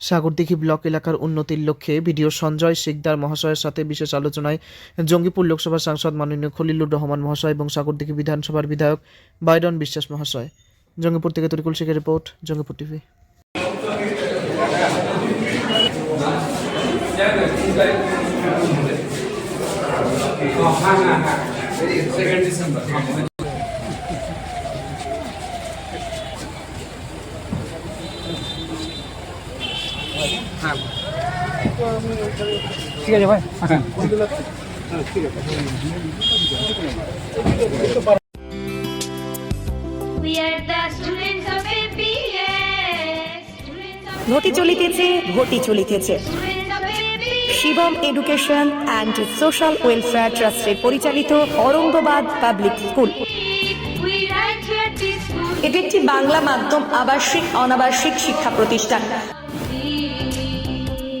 Sagardighi block এলাকার উন্নতির লক্ষ্যে ভিডিও সঞ্জয় শিকদার মহাশয়ের সাথে বিশেষ আলোচনায় জঙ্গিপুর লোকসভার সাংসদ মাননীয় খলিলুর রহমান মহাশয় এবং সাগরদিঘি বিধানসভার বিধায়ক বাইডন বিশ্বাস মহাশয়। জঙ্গিপুর থেকে তরিকুল শেখের report, Jangipur TV. Of APS. Students ঘটি চলিতেছে ঘটি চলিতেছে. Shivam education and social welfare ট্রাস্টের পরিচালিত অরঙ্গবাদ পাবলিক স্কুল. এটি একটি বাংলা মাধ্যম আবাসিক অনাবাসিক শিক্ষা প্রতিষ্ঠান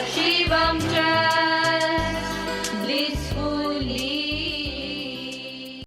Shivam Jai.